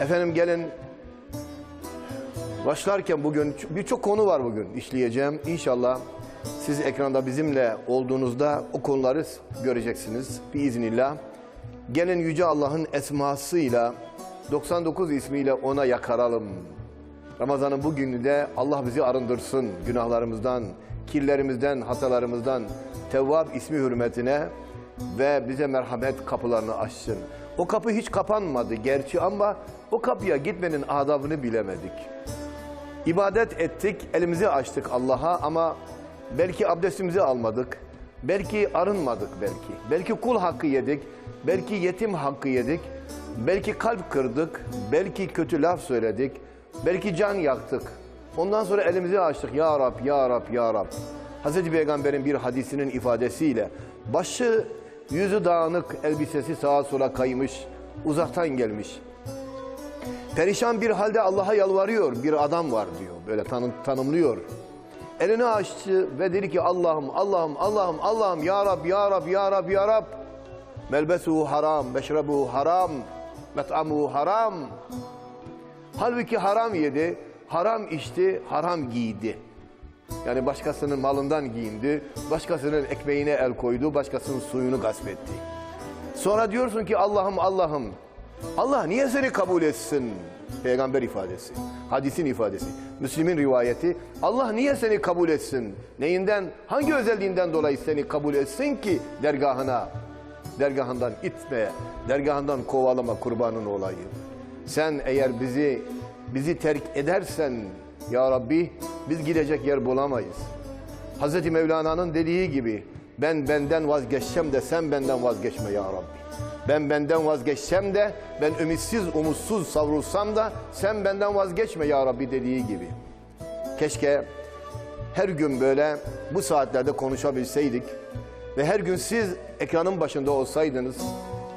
Efendim gelin başlarken bugün birçok konu var bugün işleyeceğim. İnşallah siz ekranda bizimle olduğunuzda o konuları göreceksiniz biiznillah. Gelin Yüce Allah'ın esmasıyla 99 ismiyle ona yakaralım. Ramazan'ın bugünü de Allah bizi arındırsın günahlarımızdan, kirlerimizden, hatalarımızdan. Tevvab ismi hürmetine ve bize merhamet kapılarını açsın. O kapı hiç kapanmadı gerçi ama o kapıya gitmenin adabını bilemedik. İbadet ettik, elimizi açtık Allah'a ama belki abdestimizi almadık. Belki arınmadık belki. Belki kul hakkı yedik. Belki yetim hakkı yedik. Belki kalp kırdık. Belki kötü laf söyledik. Belki can yaktık. Ondan sonra elimizi açtık. Ya Rab, Ya Rab, Ya Rab. Hazreti Peygamber'in bir hadisinin ifadesiyle başı yüzü dağınık, elbisesi sağa sola kaymış, uzaktan gelmiş. Perişan bir halde Allah'a yalvarıyor. Bir adam var diyor. Böyle tanım, tanımlıyor. Elini açtı ve dedi ki Allah'ım, Allah'ım, Allah'ım, Allah'ım, Ya Rab, Ya Rab, Ya Rab, Ya Rab. Melbesuhu haram, meşrebuhu haram, met'amuhu haram. Halbuki haram yedi, haram içti, haram giydi. Yani başkasının malından giyindi, başkasının ekmeğine el koydu, başkasının suyunu gasp etti. Sonra diyorsun ki Allah'ım Allah'ım. Allah niye seni kabul etsin? Peygamber ifadesi, hadisin ifadesi, Müslim'in rivayeti. Allah niye seni kabul etsin? Neyinden, hangi özelliğinden dolayı seni kabul etsin ki dergahına, dergahından itme, dergahından kovalama kurbanın olayım. Sen eğer bizi bizi terk edersen ya Rabbi biz gidecek yer bulamayız. Hazreti Mevlana'nın dediği gibi ben benden vazgeçsem de sen benden vazgeçme ya Rabbi. Ben benden vazgeçsem de ben ümitsiz umutsuz savrulsam da sen benden vazgeçme ya Rabbi dediği gibi. Keşke her gün böyle bu saatlerde konuşabilseydik ve her gün siz ekranın başında olsaydınız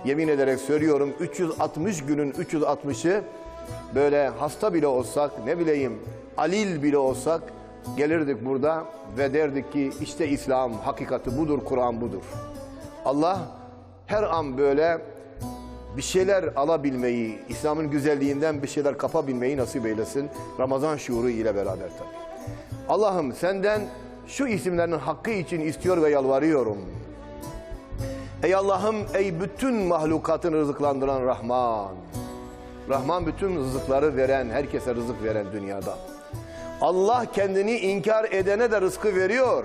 yemin ederek söylüyorum 360 günün 360'ı böyle hasta bile olsak ne bileyim alil bile olsak gelirdik burada ve derdik ki işte İslam hakikati budur, Kur'an budur. Allah her an böyle bir şeyler alabilmeyi, İslam'ın güzelliğinden bir şeyler kapabilmeyi nasip eylesin. Ramazan şuuru ile beraber tabii. Allah'ım senden şu isimlerin hakkı için istiyor ve yalvarıyorum. Ey Allah'ım, ey bütün mahlukatın rızıklandıran Rahman. Rahman bütün rızıkları veren, herkese rızık veren dünyada. Allah kendini inkar edene de rızkı veriyor.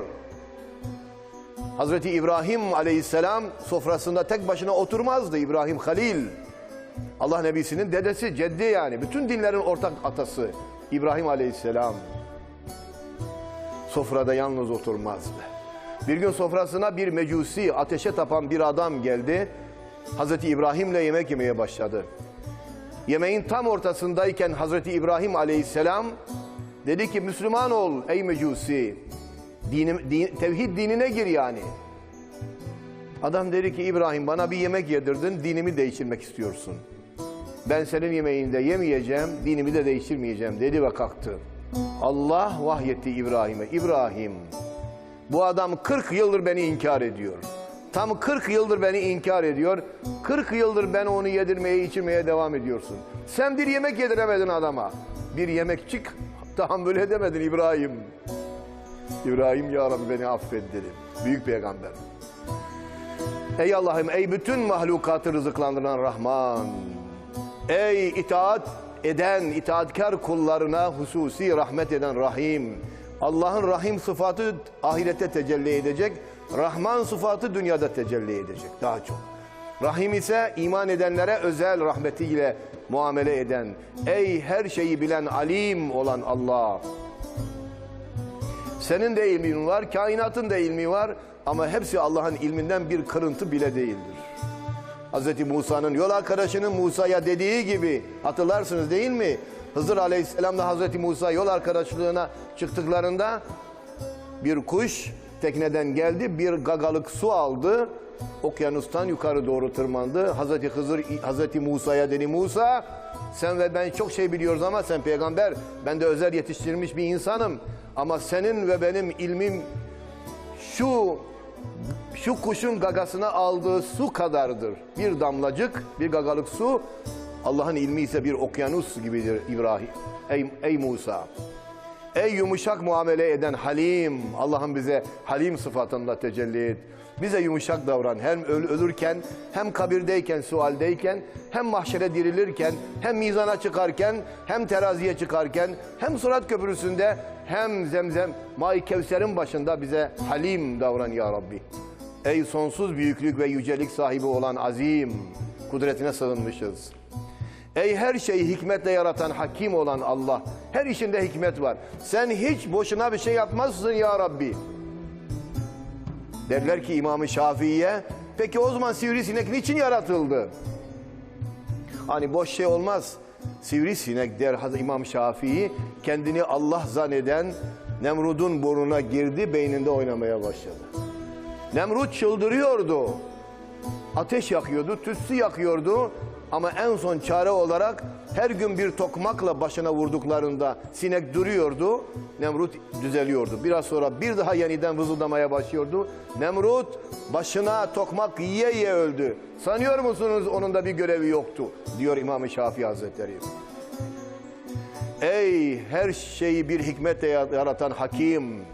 Hazreti İbrahim aleyhisselam sofrasında tek başına oturmazdı İbrahim Halil. Allah Nebisi'nin dedesi, ceddi yani. Bütün dinlerin ortak atası İbrahim aleyhisselam. Sofrada yalnız oturmazdı. Bir gün sofrasına bir mecusi, ateşe tapan bir adam geldi. Hazreti İbrahim'le yemek yemeye başladı. Yemeğin tam ortasındayken Hazreti İbrahim aleyhisselam dedi ki Müslüman ol ey mecusi. Dinim, din, tevhid dinine gir yani. Adam dedi ki İbrahim bana bir yemek yedirdin dinimi değiştirmek istiyorsun. Ben senin yemeğinde yemeyeceğim dinimi de değiştirmeyeceğim dedi ve kalktı. Allah vahyetti İbrahim'e. İbrahim bu adam 40 yıldır beni inkar ediyor. Tam 40 yıldır beni inkar ediyor. 40 yıldır ben onu yedirmeye içirmeye devam ediyorsun. Sen bir yemek yediremedin adama. Bir yemekçik tahammül edemedin İbrahim. İbrahim ya Rabbi beni affet dedi. Büyük peygamber. Ey Allah'ım ey bütün mahlukatı rızıklandıran Rahman. Ey itaat eden, itaatkar kullarına hususi rahmet eden Rahim. Allah'ın Rahim sıfatı ahirette tecelli edecek. Rahman sıfatı dünyada tecelli edecek daha çok. Rahim ise iman edenlere özel rahmetiyle muamele eden, ey her şeyi bilen alim olan Allah. Senin de ilmin var, kainatın da ilmi var ama hepsi Allah'ın ilminden bir kırıntı bile değildir. Hz. Musa'nın yol arkadaşının Musa'ya dediği gibi hatırlarsınız değil mi? Hızır Aleyhisselam da Hz. Musa yol arkadaşlığına çıktıklarında bir kuş tekneden geldi, bir gagalık su aldı. Okyanustan yukarı doğru tırmandı. Hazreti Hızır Hazreti Musa'ya dedi Musa sen ve ben çok şey biliyoruz ama sen peygamber ben de özel yetiştirilmiş bir insanım. Ama senin ve benim ilmim şu şu kuşun gagasına aldığı su kadardır. Bir damlacık, bir gagalık su Allah'ın ilmi ise bir okyanus gibidir İbrahim. Ey, ey Musa. Ey yumuşak muamele eden Halim. Allah'ım bize Halim sıfatında tecelli et. Bize yumuşak davran. Hem öl- ölürken, hem kabirdeyken, sualdeyken, hem mahşere dirilirken, hem mizana çıkarken, hem teraziye çıkarken, hem surat köprüsünde, hem zemzem, May Kevser'in başında bize Halim davran ya Rabbi. Ey sonsuz büyüklük ve yücelik sahibi olan azim, kudretine sığınmışız. Ey her şeyi hikmetle yaratan hakim olan Allah. Her işinde hikmet var. Sen hiç boşuna bir şey yapmazsın ya Rabbi. Derler ki İmam-ı Şafii'ye, peki o zaman sivrisinek niçin yaratıldı? Hani boş şey olmaz. Sivrisinek der İmam Şafii, kendini Allah zanneden Nemrud'un burnuna girdi, beyninde oynamaya başladı. Nemrut çıldırıyordu. Ateş yakıyordu, tütsü yakıyordu. Ama en son çare olarak her gün bir tokmakla başına vurduklarında sinek duruyordu. Nemrut düzeliyordu. Biraz sonra bir daha yeniden vızıldamaya başlıyordu. Nemrut başına tokmak yiye yiye öldü. Sanıyor musunuz onun da bir görevi yoktu diyor İmam-ı Şafii Hazretleri. Ey her şeyi bir hikmetle yaratan hakim.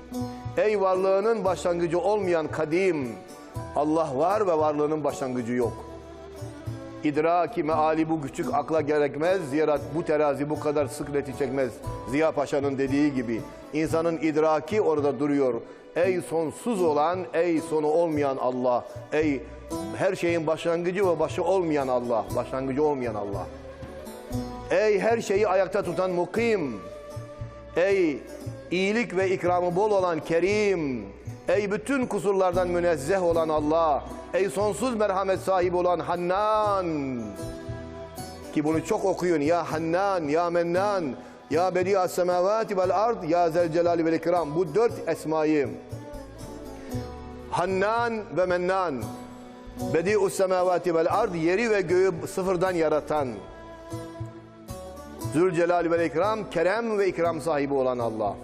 Ey varlığının başlangıcı olmayan kadim. Allah var ve varlığının başlangıcı yok. İdraki meali bu küçük akla gerekmez. Zira bu terazi bu kadar sıkleti çekmez. Ziya Paşa'nın dediği gibi. insanın idraki orada duruyor. Ey sonsuz olan, ey sonu olmayan Allah. Ey her şeyin başlangıcı ve başı olmayan Allah. Başlangıcı olmayan Allah. Ey her şeyi ayakta tutan mukim. Ey iyilik ve ikramı bol olan Kerim. Ey bütün kusurlardan münezzeh olan Allah. Ey sonsuz merhamet sahibi olan Hannan. Ki bunu çok okuyun. Ya Hannan, Ya Mennan, Ya Bedi'a semavati vel ard, Ya Zel Celali vel İkram. Bu dört esmayı. Hannan ve Mennan. Bedi'u semavati vel ard, yeri ve göğü sıfırdan yaratan. Zülcelal ve İkram, kerem ve ikram sahibi olan Allah.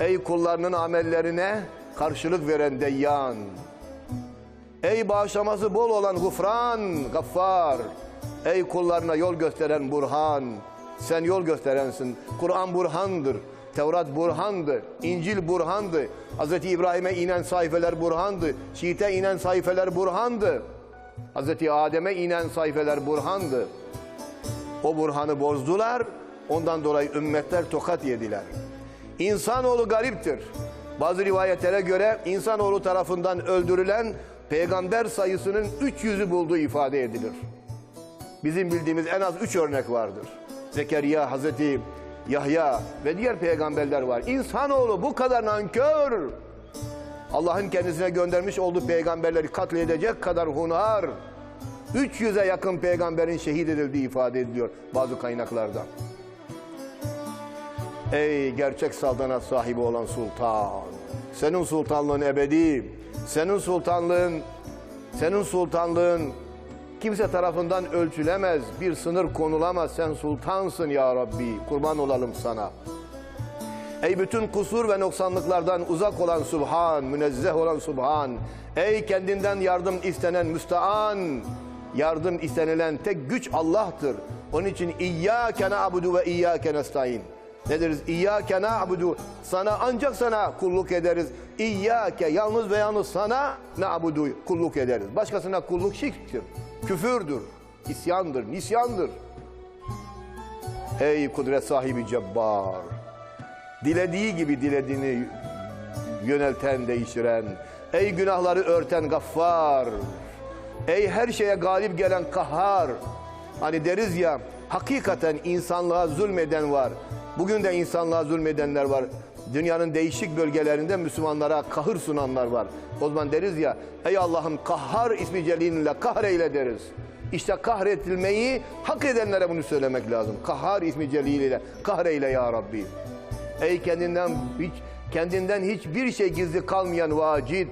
Ey kullarının amellerine karşılık veren Deyyan. Ey bağışlaması bol olan Gufran, Gaffar. Ey kullarına yol gösteren Burhan. Sen yol gösterensin. Kur'an burhandır. Tevrat burhandı. İncil burhandı. Hz. İbrahim'e inen sayfeler burhandı. Şiit'e inen sayfeler burhandı. Hz. Adem'e inen sayfeler burhandı. O burhanı bozdular. Ondan dolayı ümmetler tokat yediler. İnsanoğlu gariptir. Bazı rivayetlere göre insanoğlu tarafından öldürülen peygamber sayısının 300'ü bulduğu ifade edilir. Bizim bildiğimiz en az 3 örnek vardır. Zekeriya, Hazreti Yahya ve diğer peygamberler var. İnsanoğlu bu kadar nankör. Allah'ın kendisine göndermiş olduğu peygamberleri katledecek kadar hunar. 300'e yakın peygamberin şehit edildiği ifade ediliyor bazı kaynaklarda. Ey gerçek saltanat sahibi olan sultan. Senin sultanlığın ebedi. Senin sultanlığın senin sultanlığın kimse tarafından ölçülemez. Bir sınır konulamaz. Sen sultansın ya Rabbi. Kurban olalım sana. Ey bütün kusur ve noksanlıklardan uzak olan Subhan, münezzeh olan Subhan. Ey kendinden yardım istenen müstean. Yardım istenilen tek güç Allah'tır. Onun için İyyâke na'budu ve İyyâke nestaîn. Ne deriz? İyyâke na'budu. Sana ancak sana kulluk ederiz. İyyâke yalnız ve yalnız sana na'budu kulluk ederiz. Başkasına kulluk şirktir. Küfürdür. isyandır, nisyandır. Ey kudret sahibi cebbar. Dilediği gibi dilediğini yönelten, değiştiren. Ey günahları örten gaffar. Ey her şeye galip gelen kahhar. Hani deriz ya hakikaten insanlığa zulmeden var. Bugün de insanlığa zulmedenler var. Dünyanın değişik bölgelerinde Müslümanlara kahır sunanlar var. O zaman deriz ya ey Allah'ım kahhar ismi celilinle kahreyle deriz. İşte kahretilmeyi hak edenlere bunu söylemek lazım. Kahhar ismi celiliyle kahreyle ya Rabbi. Ey kendinden hiç kendinden hiçbir şey gizli kalmayan vacit,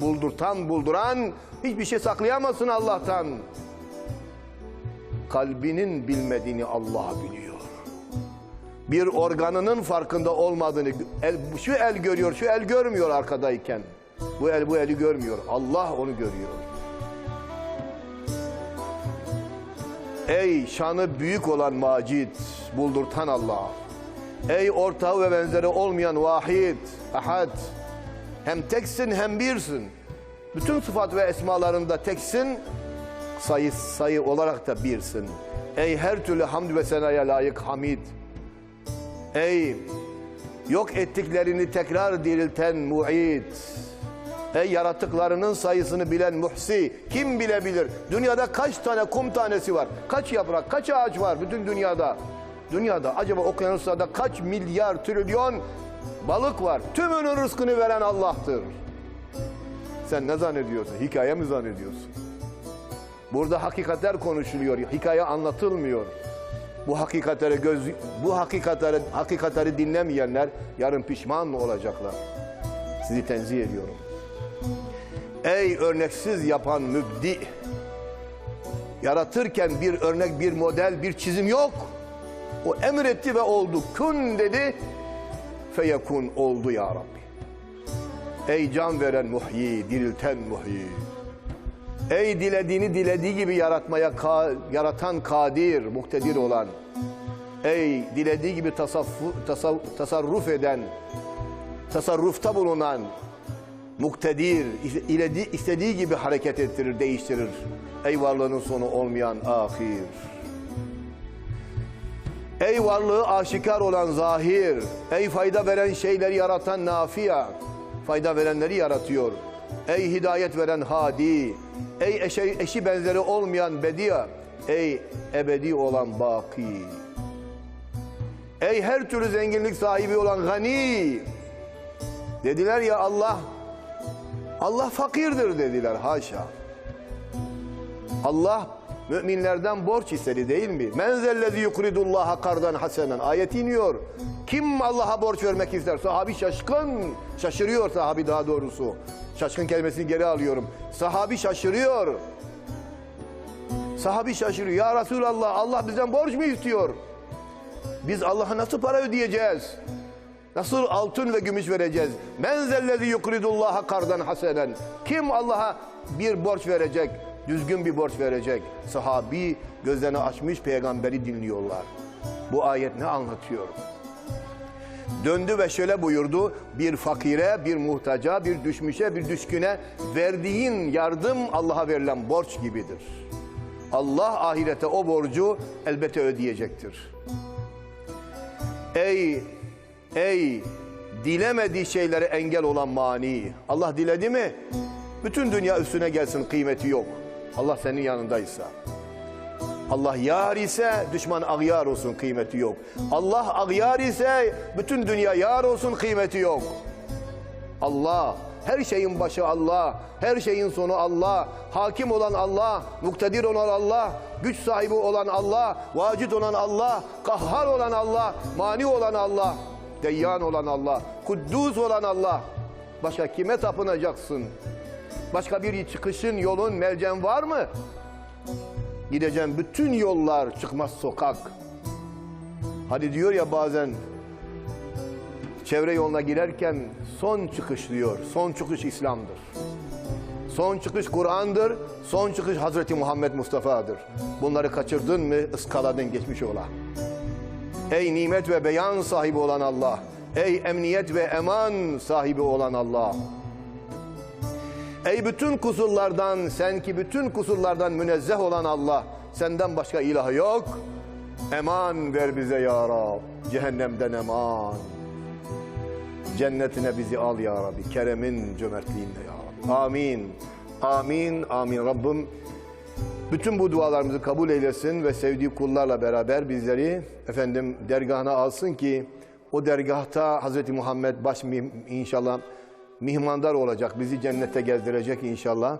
buldurtan, bulduran, hiçbir şey saklayamazsın Allah'tan. Kalbinin bilmediğini Allah biliyor. Bir organının farkında olmadığını, el, şu el görüyor, şu el görmüyor arkadayken. Bu el bu eli görmüyor. Allah onu görüyor. Ey şanı büyük olan Macid, buldurtan Allah. Ey ortağı ve benzeri olmayan Vahid, Ahad. Hem teksin hem birsin. Bütün sıfat ve esmalarında teksin, sayı sayı olarak da birsin. Ey her türlü hamd ve senaya layık Hamid. Ey yok ettiklerini tekrar dirilten Mu'id. Ey yarattıklarının sayısını bilen Muhsi. Kim bilebilir? Dünyada kaç tane kum tanesi var? Kaç yaprak, kaç ağaç var bütün dünyada? Dünyada acaba okyanuslarda kaç milyar trilyon balık var? Tümünün rızkını veren Allah'tır. Sen ne zannediyorsun? Hikaye mi zannediyorsun? Burada hakikatler konuşuluyor, hikaye anlatılmıyor. Bu hakikatleri göz bu hakikatleri hakikatleri dinlemeyenler yarın pişman olacaklar? Sizi tenzih ediyorum. Ey örneksiz yapan mübdi. Yaratırken bir örnek, bir model, bir çizim yok. O emretti ve oldu. Kun dedi. Feyekun oldu ya Rabbi. Ey can veren muhyi, dirilten muhyi. Ey dilediğini dilediği gibi yaratmaya ka- yaratan kadir, muktedir olan. Ey dilediği gibi tasav- tasarruf eden, tasarrufta bulunan, muktedir, iledi, istediği gibi hareket ettirir, değiştirir. Ey varlığının sonu olmayan ahir. Ey varlığı aşikar olan zahir. Ey fayda veren şeyleri yaratan nafiya. Fayda verenleri yaratıyor. Ey hidayet veren hadi. Ey eşi, eşi benzeri olmayan bedia. Ey ebedi olan baki. Ey her türlü zenginlik sahibi olan gani. Dediler ya Allah Allah fakirdir dediler haşa. Allah müminlerden borç istedi değil mi? Men zellezi yukridullaha kardan hasenen. Ayet iniyor. Kim Allah'a borç vermek ister? Sahabi şaşkın. Şaşırıyor sahabi daha doğrusu. Şaşkın kelimesini geri alıyorum. Sahabi şaşırıyor. Sahabi şaşırıyor. Ya Resulallah Allah bizden borç mu istiyor? Biz Allah'a nasıl para ödeyeceğiz? Nasıl altın ve gümüş vereceğiz? Men zellezi yukridullaha kardan hasenen. Kim Allah'a bir borç verecek? Düzgün bir borç verecek. Sahabi gözlerini açmış peygamberi dinliyorlar. Bu ayet ne anlatıyor? Döndü ve şöyle buyurdu. Bir fakire, bir muhtaca, bir düşmüşe, bir düşküne verdiğin yardım Allah'a verilen borç gibidir. Allah ahirete o borcu elbette ödeyecektir. Ey ey dilemediği şeylere engel olan mani. Allah diledi mi? Bütün dünya üstüne gelsin kıymeti yok. Allah senin yanındaysa. Allah yar ise düşman ağyar olsun kıymeti yok. Allah ağyar ise bütün dünya yar olsun kıymeti yok. Allah her şeyin başı Allah, her şeyin sonu Allah, hakim olan Allah, muktedir olan Allah, güç sahibi olan Allah, vacid olan Allah, kahhar olan Allah, mani olan Allah, deyyan olan Allah, kuddus olan Allah. Başka kime tapınacaksın? Başka bir çıkışın, yolun, melcen var mı? Gideceğim bütün yollar çıkmaz sokak. Hadi diyor ya bazen çevre yoluna girerken son çıkış diyor. Son çıkış İslam'dır. Son çıkış Kur'an'dır. Son çıkış Hazreti Muhammed Mustafa'dır. Bunları kaçırdın mı ıskaladın geçmiş ola. Ey nimet ve beyan sahibi olan Allah. Ey emniyet ve eman sahibi olan Allah. Ey bütün kusurlardan, sen ki bütün kusurlardan münezzeh olan Allah. Senden başka ilah yok. Eman ver bize ya Rab. Cehennemden eman. Cennetine bizi al ya Rabbi. Keremin cömertliğinde ya Rabbi. Amin. Amin. Amin. Rabbim bütün bu dualarımızı kabul eylesin ve sevdiği kullarla beraber bizleri efendim dergahına alsın ki o dergahta Hazreti Muhammed baş inşallah mihmandar olacak. Bizi cennette gezdirecek inşallah.